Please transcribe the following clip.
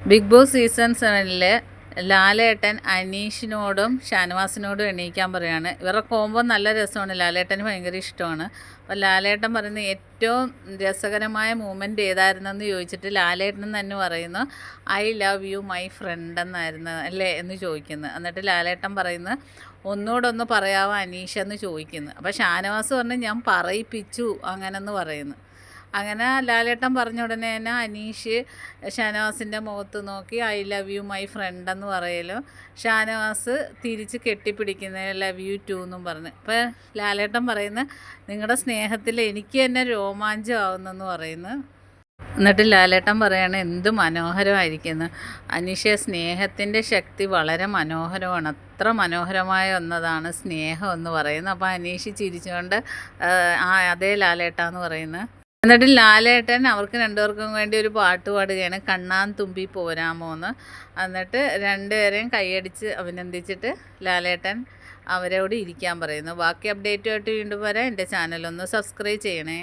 Big boss season സെവനിൽ ലാലേട്ടൻ അനീഷിനോടും ഷാനവാസിനോടും എണീക്കാൻ പറയുകയാണ് ഇവരുടെ കോമ്പോ നല്ല രസമാണ്. ലാലേട്ടന് ഭയങ്കര ഇഷ്ടമാണ്. അപ്പോൾ ലാലേട്ടൻ പറയുന്ന ഏറ്റവും രസകരമായ മൂമെന്റ് ഏതായിരുന്നെന്ന് ചോദിച്ചിട്ട് ലാലേട്ടൻ തന്നെ പറയുന്നു I love you my friend എന്നായിരുന്നു അല്ലേ എന്ന് ചോദിക്കുന്നു. എന്നിട്ട് ലാലേട്ടൻ പറയുന്നു ഒന്നോടൊന്ന് ഒന്ന് പറയാവോ അനീഷ എന്ന് ചോദിക്കുന്നു. അപ്പോൾ ഷാനവാസ് പറഞ്ഞു ഞാൻ പറയിപ്പിച്ചു അങ്ങനെന്ന് പറയുന്നു. അങ്ങനെ ലാലേട്ടൻ പറഞ്ഞ ഉടനെ തന്നെ അനീഷ് ഷാനവാസിന്റെ മുഖത്ത് നോക്കി I love you my friend എന്ന് പറയലും. ഷാനവാസ് തിരിച്ച് കെട്ടിപ്പിടിക്കുന്ന ലവ് യു ടു എന്നും പറഞ്ഞ്. അപ്പോൾ ലാലേട്ടൻ പറയുന്നത് നിങ്ങളുടെ സ്നേഹത്തിൽ എനിക്ക് തന്നെ രോമാഞ്ചമാവുന്നെന്ന് പറയുന്നു. എന്നിട്ട് ലാലേട്ടൻ പറയാണ് എന്ത് മനോഹരമായിരിക്കുന്നു. അനീഷ സ്നേഹത്തിന്റെ ശക്തി വളരെ മനോഹരമാണ്. അത്ര മനോഹരമായ ഒന്നതാണ് സ്നേഹം എന്ന് പറയുന്നത് അപ്പോൾ അനീഷ് ചിരിച്ചുകൊണ്ട് ആ അതേ ലാലേട്ടാന്ന് പറയുന്നത് എന്നിട്ട് ലാലേട്ടൻ അവർക്ക് രണ്ടുപേർക്കും വേണ്ടി ഒരു പാട്ട് പാടുകയാണ്. കണ്ണാൻ തുമ്പി പോരാമോ എന്ന്. എന്നിട്ട് രണ്ടുപേരെയും കൈയടിച്ച് അഭിനന്ദിച്ചിട്ട് ലാലേട്ടൻ അവരോട് ഇരിക്കാൻ പറയുന്നു. ബാക്കി അപ്ഡേറ്റുമായിട്ട് വീണ്ടും വരാം. എന്റെ ചാനലൊന്ന് സബ്സ്ക്രൈബ് ചെയ്യണേ.